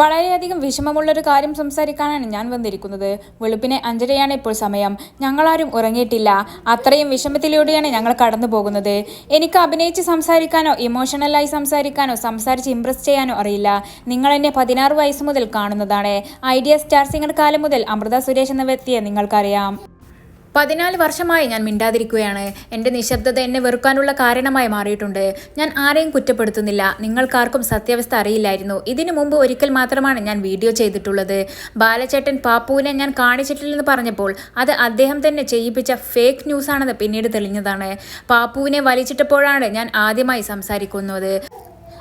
വളരെയധികം വിഷമമുള്ളൊരു കാര്യം സംസാരിക്കാനാണ് ഞാൻ വന്നിരിക്കുന്നത്. വെളുപ്പിനെ അഞ്ചരയാണ് ഇപ്പോൾ സമയം. ഞങ്ങളാരും ഉറങ്ങിയിട്ടില്ല. അത്രയും വിഷമത്തിലൂടെയാണ് ഞങ്ങൾ കടന്നു പോകുന്നത്. എനിക്ക് അഭിനയിച്ച് സംസാരിക്കാനോ ഇമോഷണലായി സംസാരിക്കാനോ സംസാരിച്ച് ഇംപ്രസ് ചെയ്യാനോ അറിയില്ല. നിങ്ങൾ എന്നെ പതിനാറ് വയസ്സ് മുതൽ കാണുന്നതാണ്. ഐഡിയ സ്റ്റാർ സിംഗർ കാലം മുതൽ അമൃത സുരേഷ് എന്ന വ്യക്തിയെ നിങ്ങൾക്കറിയാം. പതിനാല് വർഷമായി ഞാൻ മിണ്ടാതിരിക്കുകയാണ്. എന്റെ നിശബ്ദത എന്നെ വെറുക്കാനുള്ള കാരണമായി മാറിയിട്ടുണ്ട്. ഞാൻ ആരെയും കുറ്റപ്പെടുത്തുന്നില്ല. നിങ്ങൾക്കാർക്കും സത്യാവസ്ഥ അറിയില്ലായിരുന്നു. ഇതിനു മുമ്പ് ഒരിക്കൽ മാത്രമാണ് ഞാൻ വീഡിയോ ചെയ്തിട്ടുള്ളത്. ബാലചേട്ടൻ പാപ്പുവിനെ ഞാൻ കാണിച്ചിട്ടില്ലെന്ന് പറഞ്ഞപ്പോൾ അത് അദ്ദേഹം തന്നെ ചെയ്യിപ്പിച്ച ഫേക്ക് ന്യൂസാണെന്ന് പിന്നീട് തെളിഞ്ഞതാണ്. പാപ്പുവിനെ വലിച്ചിട്ടപ്പോഴാണ് ഞാൻ ആദ്യമായി സംസാരിക്കുന്നത്.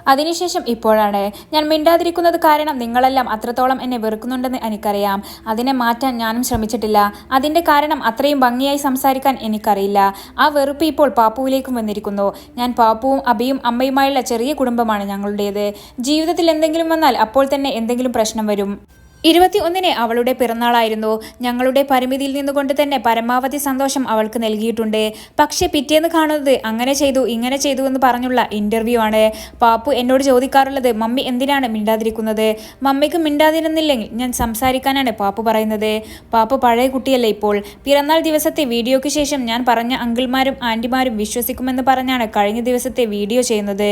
അതിനുശേഷം ഇപ്പോഴാണ്. ഞാൻ മിണ്ടാതിരിക്കുന്നത് കാരണം നിങ്ങളെല്ലാം അത്രത്തോളം എന്നെ വെറുക്കുന്നുണ്ടെന്ന് എനിക്കറിയാം. അതിനെ മാറ്റാൻ ഞാനും ശ്രമിച്ചിട്ടില്ല. അതിന്റെ കാരണം അത്രയും ഭംഗിയായി സംസാരിക്കാൻ എനിക്കറിയില്ല. ആ വെറുപ്പ് ഇപ്പോൾ പാപ്പുവിലേക്കും വന്നിരിക്കുന്നു. ഞാൻ പാപ്പുവും അബിയും അമ്മയുമായുള്ള ചെറിയ കുടുംബമാണ് ഞങ്ങളുടേത്. ജീവിതത്തിൽ എന്തെങ്കിലും വന്നാൽ അപ്പോൾ തന്നെ എന്തെങ്കിലും പ്രശ്നം വരും. ഇരുപത്തി ഒന്നിന് അവളുടെ പിറന്നാളായിരുന്നു. ഞങ്ങളുടെ പരിമിതിയിൽ നിന്നുകൊണ്ട് തന്നെ പരമാവധി സന്തോഷം അവൾക്ക് നൽകിയിട്ടുണ്ട്. പക്ഷേ പിറ്റേന്ന് കാണുന്നത് അങ്ങനെ ചെയ്തു ഇങ്ങനെ ചെയ്തു എന്ന് പറഞ്ഞുള്ള ഇന്റർവ്യൂ ആണ്. പാപ്പു എന്നോട് ചോദിക്കാറുള്ളത് മമ്മി എന്തിനാണ് മിണ്ടാതിരിക്കുന്നത്? മമ്മിക്ക് മിണ്ടാതിരുന്നില്ലെങ്കിൽ ഞാൻ സംസാരിക്കാനാണ് പാപ്പു പറയുന്നത്. പാപ്പു പഴയ കുട്ടിയല്ലേ ഇപ്പോൾ. പിറന്നാൾ ദിവസത്തെ വീഡിയോയ്ക്ക് ശേഷം ഞാൻ പറഞ്ഞ അങ്കിൾമാരും ആന്റിമാരും വിശ്വസിക്കുമെന്ന് പറഞ്ഞാണ് കഴിഞ്ഞ ദിവസത്തെ വീഡിയോ ചെയ്യുന്നത്.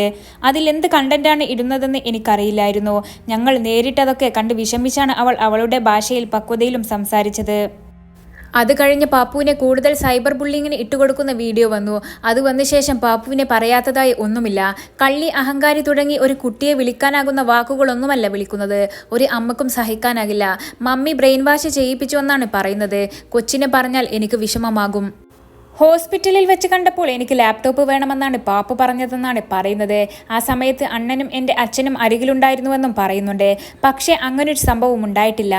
അതിൽ എന്ത് കണ്ടന്റാണ് ഇടുന്നതെന്ന് എനിക്കറിയില്ലായിരുന്നു. ഞങ്ങൾ നേരിട്ടതൊക്കെ കണ്ട് വിഷമിച്ചാണ് അവൾ അവളുടെ ഭാഷയിൽ പക്വതയിലും സംസാരിച്ചത്. അത് കഴിഞ്ഞ് പാപ്പുവിനെ കൂടുതൽ സൈബർ ബുള്ളിങ്ങിന് ഇട്ടുകൊടുക്കുന്ന വീഡിയോ വന്നു. അത് വന്ന ശേഷം പാപ്പുവിനെ പറയാത്തതായി ഒന്നുമില്ല. കള്ളി അഹങ്കാരി തുടങ്ങി ഒരു കുട്ടിയെ വിളിക്കാനാകുന്ന വാക്കുകളൊന്നുമല്ല വിളിക്കുന്നത്. ഒരു അമ്മക്കും സഹിക്കാനാകില്ല. മമ്മി ബ്രെയിൻ വാഷ് ചെയ്യിപ്പിച്ചു എന്നാണ് പറയുന്നത്. കൊച്ചിനെ പറഞ്ഞാൽ എനിക്ക് വിഷമമാകും. ഹോസ്പിറ്റലിൽ വെച്ച് കണ്ടപ്പോൾ എനിക്ക് ലാപ്ടോപ്പ് വേണമെന്നാണ് പാപ്പ പറഞ്ഞതെന്നാണ് പറയുന്നത്. ആ സമയത്ത് അണ്ണനും എന്റെ അച്ഛനും അരികിലുണ്ടായിരുന്നുവെന്നും പറയുന്നുണ്ട്. പക്ഷേ അങ്ങനൊരു സംഭവം ഉണ്ടായിട്ടില്ല.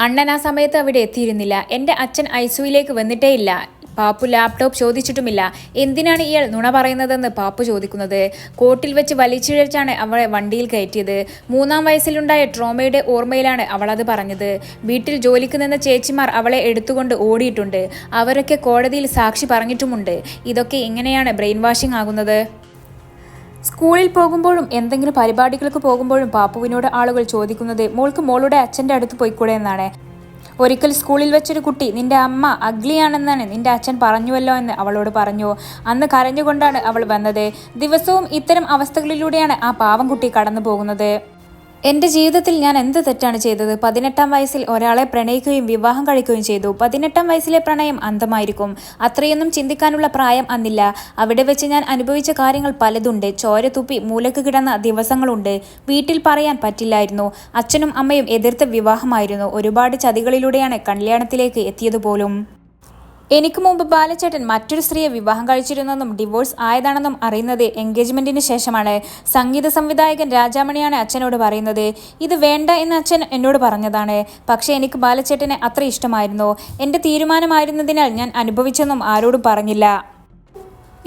അണ്ണൻ ആ സമയത്ത് അവിടെ എത്തിയിരുന്നില്ല. എന്റെ അച്ഛൻ ഐസുവിലേക്ക് വന്നിട്ടേയില്ല. പാപ്പു ലാപ്ടോപ്പ് ചോദിച്ചിട്ടുമില്ല. എന്തിനാണ് ഇയാൾ നുണ പറയുന്നതെന്ന് പാപ്പു ചോദിക്കുന്നത്? കോട്ടിൽ വെച്ച് വലിച്ചിഴച്ചാണ് അവളെ വണ്ടിയിൽ കയറ്റിയത്. മൂന്നാം വയസ്സിലുണ്ടായ ട്രോമയുടെ ഓർമ്മയിലാണ് അവളത് പറഞ്ഞത്. വീട്ടിൽ ജോലിക്ക് നിന്ന ചേച്ചിമാർ അവളെ എടുത്തുകൊണ്ട് ഓടിയിട്ടുണ്ട്. അവരൊക്കെ കോടതിയിൽ സാക്ഷി പറഞ്ഞിട്ടുമുണ്ട്. ഇതൊക്കെ എങ്ങനെയാണ് ബ്രെയിൻ വാഷിംഗ് ആകുന്നത്? സ്കൂളിൽ പോകുമ്പോഴും എന്തെങ്കിലും പരിപാടികൾക്ക് പോകുമ്പോഴും പാപ്പുവിനോട് ആളുകൾ ചോദിക്കുന്നത് മോൾക്ക് മോളുടെ അച്ഛന്റെ അടുത്ത് പോയിക്കൂടെ എന്നാണ്. ഒരിക്കൽ സ്കൂളിൽ വെച്ചൊരു കുട്ടി നിന്റെ അമ്മ അഗ്ലിയാണെന്നാണ് നിന്റെ അച്ഛൻ പറഞ്ഞുവല്ലോ എന്ന് അവളോട് പറഞ്ഞു. അന്ന് കരഞ്ഞുകൊണ്ടാണ് അവൾ വന്നത്. ദിവസവും ഇത്തരം അവസ്ഥകളിലൂടെയാണ് ആ പാവം കുട്ടി കടന്നു പോകുന്നത് എന്റെ ജീവിതത്തിൽ ഞാൻ എന്ത് തെറ്റാണ് ചെയ്തത്? പതിനെട്ടാം വയസ്സിൽ ഒരാളെ പ്രണയിക്കുകയും വിവാഹം കഴിക്കുകയും ചെയ്തു. പതിനെട്ടാം വയസ്സിലെ പ്രണയം അന്തമായിരിക്കും അത്രയൊന്നും ചിന്തിക്കാനുള്ള പ്രായം അന്നില്ല. അവിടെ വെച്ച് ഞാൻ അനുഭവിച്ച കാര്യങ്ങൾ പലതുണ്ട്. ചോര തുപ്പി മൂലക്ക് കിടന്ന ദിവസങ്ങളുണ്ട്. വീട്ടിൽ പറയാൻ പറ്റില്ലായിരുന്നു. അച്ഛനും അമ്മയും എതിർത്ത വിവാഹമായിരുന്നു. ഒരുപാട് ചതികളിലൂടെയാണ് കല്യാണത്തിലേക്ക് എത്തിയതുപോലും. എനിക്ക് മുമ്പ് ബാലചേട്ടൻ മറ്റൊരു സ്ത്രീയെ വിവാഹം കഴിച്ചിരുന്നെന്നും ഡിവോഴ്സ് ആയതാണെന്നും അറിയുന്നത് എൻഗേജ്മെന്റിന് ശേഷമാണ്. സംഗീത സംവിധായകൻ രാജാമണിയാണ് അച്ഛനോട് പറയുന്നത്. ഇത് വേണ്ട എന്ന് അച്ഛൻ എന്നോട് പറഞ്ഞതാണ്. പക്ഷേ എനിക്ക് ബാലചേട്ടനെ അത്ര ഇഷ്ടമായിരുന്നു. എന്റെ തീരുമാനമായിരുന്നതിനാൽ ഞാൻ അനുഭവിച്ചെന്നും ആരോടും പറഞ്ഞില്ല.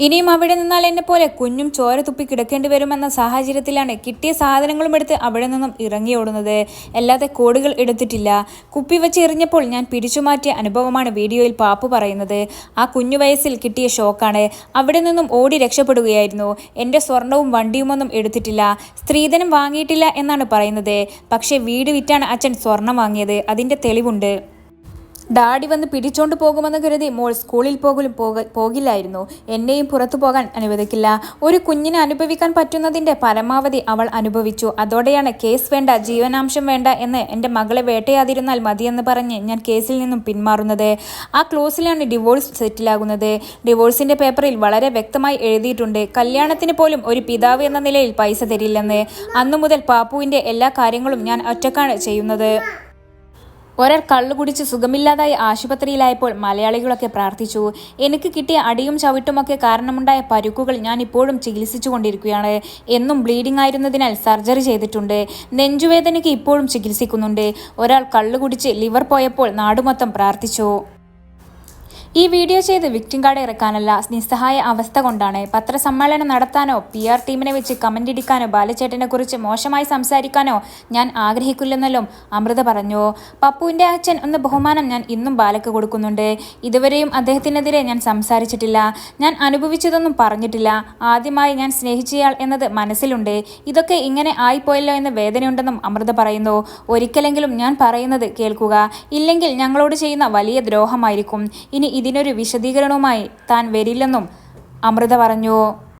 ഇനിയും അവിടെ നിന്നാൽ എന്നെ പോലെ കുഞ്ഞും ചോര തുപ്പി കിടക്കേണ്ടി വരുമെന്ന സാഹചര്യത്തിലാണ് കിട്ടിയ സാധനങ്ങളും എടുത്ത് അവിടെ നിന്നും ഇറങ്ങിയോടുന്നത് അല്ലാതെ കോടുകൾ എടുത്തിട്ടില്ല. കുപ്പി വെച്ച് എറിഞ്ഞപ്പോൾ ഞാൻ പിടിച്ചുമാറ്റിയ അനുഭവമാണ് വീഡിയോയിൽ പാപ്പു പറയുന്നത്. ആ കുഞ്ഞു വയസ്സിൽ കിട്ടിയ ഷോക്കാണ്. അവിടെ നിന്നും ഓടി രക്ഷപ്പെടുകയായിരുന്നു. എന്റെ സ്വർണവും വണ്ടിയുമൊന്നും എടുത്തിട്ടില്ല. സ്ത്രീധനം വാങ്ങിയിട്ടില്ല എന്നാണ് പറയുന്നത്. പക്ഷേ വീട് വിറ്റാണ് അച്ഛൻ സ്വർണം വാങ്ങിയത്. അതിന്റെ തെളിവുണ്ട്. ഡാഡി വന്ന് പിടിച്ചോണ്ട് പോകുമെന്ന് കരുതി മോൾ സ്കൂളിൽ പോകലും പോക പോകില്ലായിരുന്നു. എന്നെയും പുറത്തു പോകാൻ അനുവദിക്കില്ല. ഒരു കുഞ്ഞിനെ അനുഭവിക്കാൻ പറ്റുന്നതിന്റെ പരമാവധി അവൾ അനുഭവിച്ചു. അതോടെയാണ് കേസ് വേണ്ട ജീവനാംശം വേണ്ട എന്ന് എന്റെ മകളെ വേട്ടയാതിരുന്നാൽ മതിയെന്ന് പറഞ്ഞ് ഞാൻ കേസിൽ നിന്നും പിന്മാറുന്നത്. ആ ക്ലോസിലാണ് ഡിവോഴ്സ് സെറ്റിലാകുന്നത്. ഡിവോഴ്സിന്റെ പേപ്പറിൽ വളരെ വ്യക്തമായി എഴുതിയിട്ടുണ്ട് കല്യാണത്തിന് പോലും ഒരു പിതാവ് എന്ന നിലയിൽ പൈസ തരില്ലെന്ന്. അന്നു മുതൽ പാപ്പുവിന്റെ എല്ലാ കാര്യങ്ങളും ഞാൻ ഒറ്റക്കാണ് ചെയ്യുന്നത്. ഒരാൾ കള്ളു കുടിച്ച് സുഖമില്ലാതായി ആശുപത്രിയിലായപ്പോൾ മലയാളികളൊക്കെ പ്രാർത്ഥിച്ചു. എനിക്ക് കിട്ടിയ അടിയും ചവിട്ടുമൊക്കെ കാരണമുണ്ടായ പരുക്കുകൾ ഞാൻ ഇപ്പോഴും ചികിത്സിച്ചു കൊണ്ടിരിക്കുകയാണ് എന്നും ബ്ലീഡിംഗ് ആയിരുന്നതിനാൽ സർജറി ചെയ്തിട്ടുണ്ട്. നെഞ്ചുവേദനയ്ക്ക് ഇപ്പോഴും ചികിത്സിക്കുന്നുണ്ട്. ഒരാൾ കള്ളു കുടിച്ച് ലിവർ പോയപ്പോൾ നാടുമൊത്തം പ്രാർത്ഥിച്ചു. ഈ വീഡിയോ ചെയ്ത് വിക്ടിം കാർഡ് ഇറക്കാനല്ല നിസ്സഹായ അവസ്ഥ കൊണ്ടാണ് പത്രസമ്മേളനം നടത്താനോ പി ആർ ടീമിനെ വെച്ച് കമന്റ് ഇടിക്കാനോ ബാലച്ചേട്ടനെ കുറിച്ച് മോശമായി സംസാരിക്കാനോ ഞാൻ ആഗ്രഹിക്കില്ലെന്നല്ലോ അമൃത പറഞ്ഞു. പപ്പുവിന്റെ അച്ഛൻ എന്ന ബഹുമാനം ഞാൻ ഇന്നും ബാലക്ക് കൊടുക്കുന്നുണ്ട്. ഇതുവരെയും അദ്ദേഹത്തിനെതിരെ ഞാൻ സംസാരിച്ചിട്ടില്ല. ഞാൻ അനുഭവിച്ചതൊന്നും പറഞ്ഞിട്ടില്ല. ആദ്യമായി ഞാൻ സ്നേഹിച്ചയാൾ എന്നത് മനസ്സിലുണ്ട്. ഇതൊക്കെ ഇങ്ങനെ ആയിപ്പോയല്ലോ എന്ന വേദനയുണ്ടെന്നും അമൃത പറയുന്നു. ഒരിക്കലെങ്കിലും ഞാൻ പറയുന്നത് കേൾക്കുക. ഇല്ലെങ്കിൽ ഞങ്ങളോട് ചെയ്യുന്ന വലിയ ദ്രോഹമായിരിക്കും. ഇനി ഇതിനൊരു വിശദീകരണവുമായി താൻ വരില്ലെന്നും അമൃത പറഞ്ഞു.